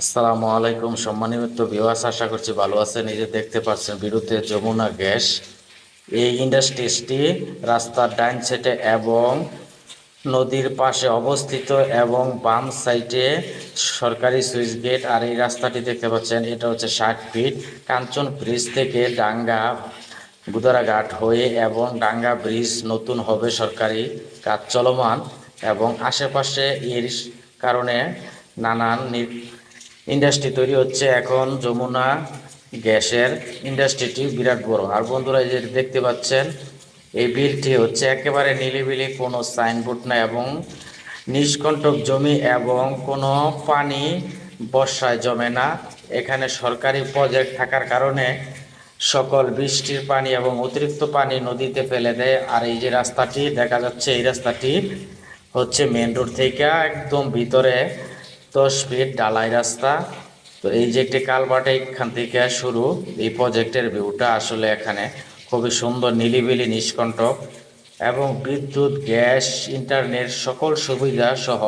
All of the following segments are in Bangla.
আসসালামু আলাইকুম সম্মানিত বিবাস আশা করছি ভালো আছেন। এই যে দেখতে পাচ্ছেন, বিরুদ্ধে যমুনা গ্যাস। এই ইন্ডাস্ট্রিজটি রাস্তার ডাইন সাইডে এবং নদীর পাশে অবস্থিত এবং বাম সাইডে সরকারি সুইচ গেট। আর এই রাস্তাটি দেখতে পাচ্ছেন, এটা হচ্ছে ষাট ফিট কাঞ্চন ব্রিজ থেকে ডাঙ্গা গুদারাঘাট হয়ে এবং ডাঙ্গা ব্রিজ নতুন হবে সরকারি কাজ চলমান এবং আশেপাশে এর কারণে নানান ইন্ডাস্ট্রি তৈরি হচ্ছে এখন যমুনা গ্যাসের ইন্ডাস্ট্রিটি বিরাট বড়। আর বন্ধুরা যে দেখতে পাচ্ছেন, এই বিলটি হচ্ছে একেবারে নিলিবিলি, কোনো সাইনবোর্ড না এবং নিষ্কণ্টক জমি এবং কোনো পানি বর্ষায় জমে না। এখানে সরকারি প্রজেক্ট থাকার কারণে সকল বৃষ্টির পানি এবং অতিরিক্ত পানি নদীতে ফেলে দেয়। আর এই যে রাস্তাটি, দেখা যাচ্ছে এই রাস্তাটি হচ্ছে মেন রোড থেকে একদম ভিতরে দশ ফিট ডালাই রাস্তা। তো এই যে একটি কালভার্ট এখান থেকে শুরু, এই প্রজেক্টের ভিউটা আসলে এখানে খুবই সুন্দর নিলিবিলি নিষ্কণ্টক এবং বিদ্যুৎ, গ্যাস ইন্টারনেট সকল সুবিধা সহ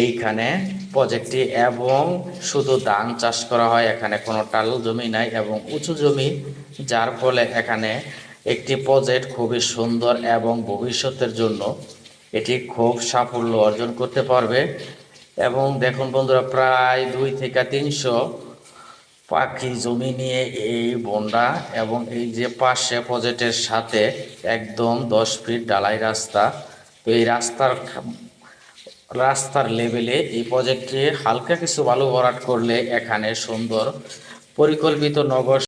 এইখানে প্রজেক্টটি এবং শুধু ধান চাষ করা হয়, এখানে কোনো টাল জমি নাই এবং উঁচু জমি, যার ফলে এখানে একটি প্রজেক্ট খুবই সুন্দর এবং ভবিষ্যতের জন্য এটি খুব সাফল্য অর্জন করতে পারবে। এবং দেখুন বন্ধুরা, প্রায় দুই থেকে তিনশো পাখি জমি নিয়ে এই বন্ডা এবং এই যে পাশে প্রজেক্টের সাথে একদম দশ ফিট ডালাই রাস্তা, তো এই রাস্তার রাস্তার লেভেলে এই প্রজেক্টে হালকা কিছু বালু ভরাট করলে এখানে সুন্দর পরিকল্পিত নগর